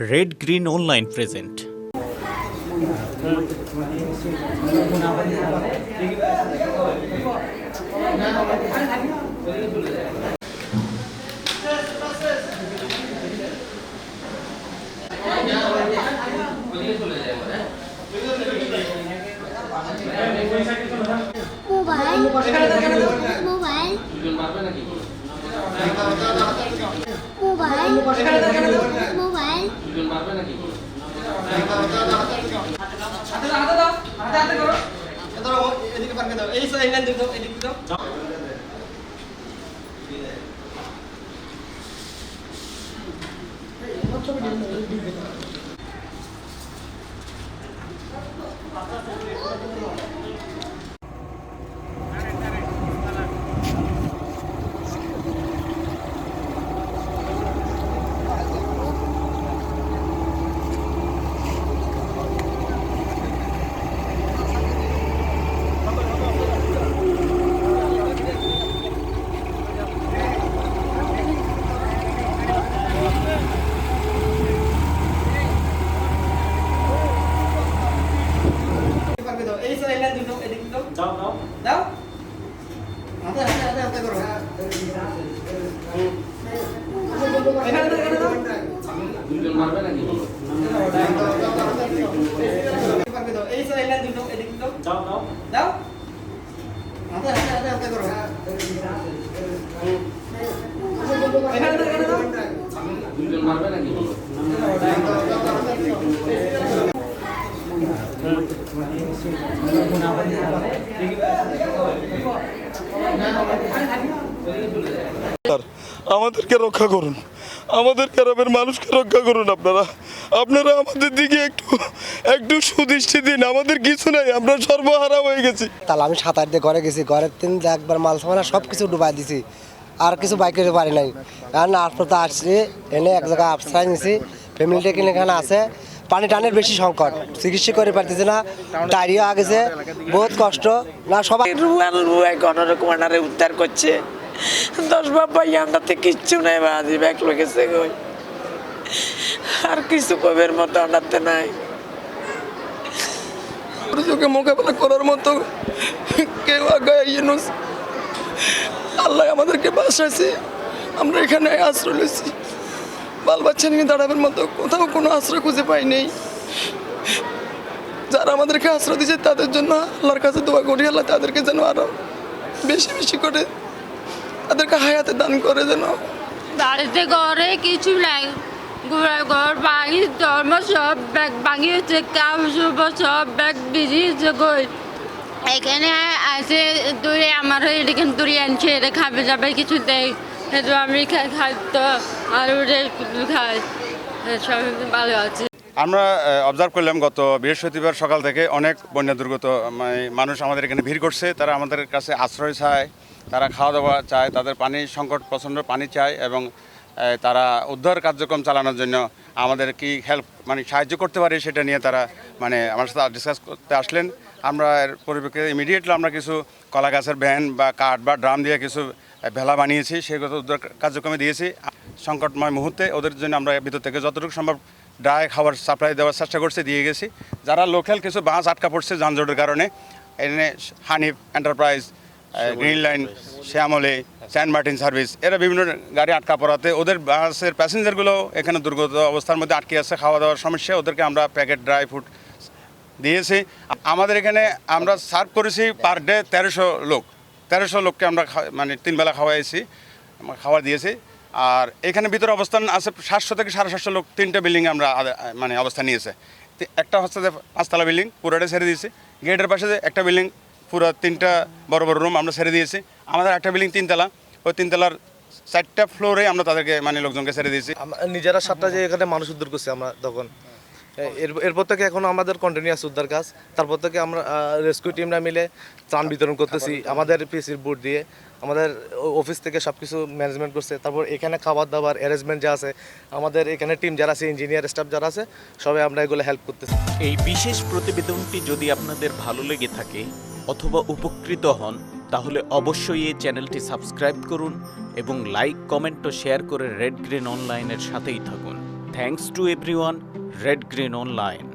Red green online present mobile mobile mobile mobile এই sir এখানে দুটো এদিক দাও দাও। দাও। হাতে হাতে হাতে হাতে করো। এখানে এখানে দাও। পারবে দাও। এই স্যার এখানে দুটো এদিক দাও দাও দাও। দাও। হাতে হাতে হাতে হাতে করো। এখানে দাও এখানে দাও। স্যার, আমাদেরকে রক্ষা করুন। আমাদের গ্রামের মানুষকে রক্ষা করুন আপনারা। আপনারা আমাদের দিকে একটু একটু সুদৃষ্টি দিন। আমাদের কিছু নাই, আমরা সর্বহারা হয়ে গেছি। তাহলে আমি সাঁতার দিয়ে ঘরে গেছি। ঘরের তিন একবার মাল সামানা, সব কিছু ডুবাই দিছি। আর কিছু বাইকে পারি নাই। কারণ আসলে তো আসছি, এনে এক জায়গায় আশ্রয় নিছি। ফ্যামিলিটা কিনে এখানে আছে। পানি টানের বেশি সংকট। চিকিৎসা করে পারতেছে না ডায়রিয়া আগেছে বহুত কষ্ট। না সবাই রুয়ান রুয়াই কোনোরকম আনারে উদ্ধার করছে। দশ বাবা ইয়ান্দাতে কিচ্ছু নাই বাজি ব্যাগ লেগেছে গই আর কিছু কবের মতো আনাতে নাই। চোখে মোকাবেলা করার মতো কেউ আগায় আল্লাহ আমাদেরকে বাসাইছে আমরা এখানে আশ্রয় নিয়েছি বাল বাচ্চা নিয়ে দাঁড়াবার মতো। কোথাও কোনো আশ্রয় খুঁজে পাই নেই। যারা আমাদেরকে আশ্রয় দিয়েছে তাদের জন্য আল্লাহর কাছে দোয়া করি, আল্লাহ তাদেরকে যেন আরও বেশি বেশি করে তাদেরকে হায়াতে দান করে যেন। বাড়িতে ঘরে কিছু নাই। ঘর ভাঙি, ধর্ম সব ব্যাগ ভাঙিয়েছে শুভ সব ব্যাগ ভিজিয়েছে গই। এখানে আছে দূরে আমার এখানে দূরে আনছে এটা খাবে, যাবে, কিছু দেয়। খাদ্য সব ভালো আছে। আমরা অবজার্ভ করলাম গত বৃহস্পতিবার সকাল থেকে অনেক বন্যা দুর্গত মানে মানুষ আমাদের এখানে ভিড় করছে। তারা আমাদের কাছে আশ্রয় চায়, তারা খাওয়া দাওয়া চায়, তাদের পানি সংকট প্রচণ্ড পানি চায় এবং তারা উদ্ধার কার্যক্রম চালানোর জন্য আমাদের কি হেল্প মানে সাহায্য করতে পারি সেটা নিয়ে তারা মানে আমার সাথে ডিসকাস করতে আসলেন। আমরা এর পরিপ্রেক্ষিতে ইমিডিয়েটলি আমরা কিছু কলা গাছের ভ্যান বা কাঠ বা ড্রাম দিয়ে কিছু ভেলা বানিয়েছি সেগুলো উদ্ধার কার্যক্রমে দিয়েছি। সংকটময় মুহূর্তে ওদের জন্য আমরা ভিতর থেকে যতটুকু সম্ভব ড্রাই খাবার সাপ্লাই দেওয়ার চেষ্টা করছে দিয়ে গেছি। যারা লোকাল কিছু বাস আটকা পড়ছে যানজটের কারণে এখানে হানিফ এন্টারপ্রাইজ গ্রিন লাইন শ্যামলে সেন্ট মার্টিন সার্ভিস এরা বিভিন্ন গাড়ি আটকা পড়াতে ওদের বাসের প্যাসেঞ্জারগুলো এখানে দুর্গত অবস্থার মধ্যে আটকে আছে খাওয়া দাওয়ার সমস্যা ওদেরকে আমরা প্যাকেট ড্রাই ফ্রুট দিয়েছি। আমাদের এখানে আমরা সার্ভ করেছি পার ডে তেরোশো লোক। তেরোশো লোককে আমরা মানে তিনবেলা খাওয়াইছি খাওয়া দিয়েছি। আর এখানে ভিতরে অবস্থান আছে সাতশো থেকে সাড়ে সাতশো লোক তিনটে বিল্ডিং আমরা মানে অবস্থান নিয়েছে। একটা হচ্ছে যে পাঁচতলা বিল্ডিং, পুরোটা ছেড়ে দিয়েছি। গেটের পাশে যে একটা বিল্ডিং, পুরো তিনটা বড় বড় রুম আমরা ছেড়ে দিয়েছি। আমাদের একটা বিল্ডিং তিনতলা, ওই তিনতলার চারটা ফ্লোরে আমরা তাদেরকে মানে লোকজনকে ছেড়ে দিয়েছি। নিজেরা সাতটা যে এখানে মানুষ উদ্ধার করছি আমরা তখন। এরপর থেকে এখন আমাদের কন্টিনিউয়াস উদ্ধার কাজ। তারপর থেকে আমরা রেস্কিউ টিমরা মিলে ত্রাণ বিতরণ করতেছি আমাদের পিসির বোর্ড দিয়ে আমাদের অফিস থেকে সব কিছু ম্যানেজমেন্ট করছে। তারপর এখানে খাবার দাবার অ্যারেঞ্জমেন্ট যা আছে আমাদের এখানে টিম যারা আছে ইঞ্জিনিয়ার স্টাফ যারা আছে সবাই আমরা এগুলো হেল্প করতেছি। এই বিশেষ প্রতিবেদনটি যদি আপনাদের ভালো লেগে থাকে অথবা উপকৃত হন তাহলে অবশ্যই এই চ্যানেলটি সাবস্ক্রাইব করুন এবং লাইক কমেন্ট ও শেয়ার করে রেড গ্রিন অনলাইনের সাথেই থাকুন। Thanks to everyone red green online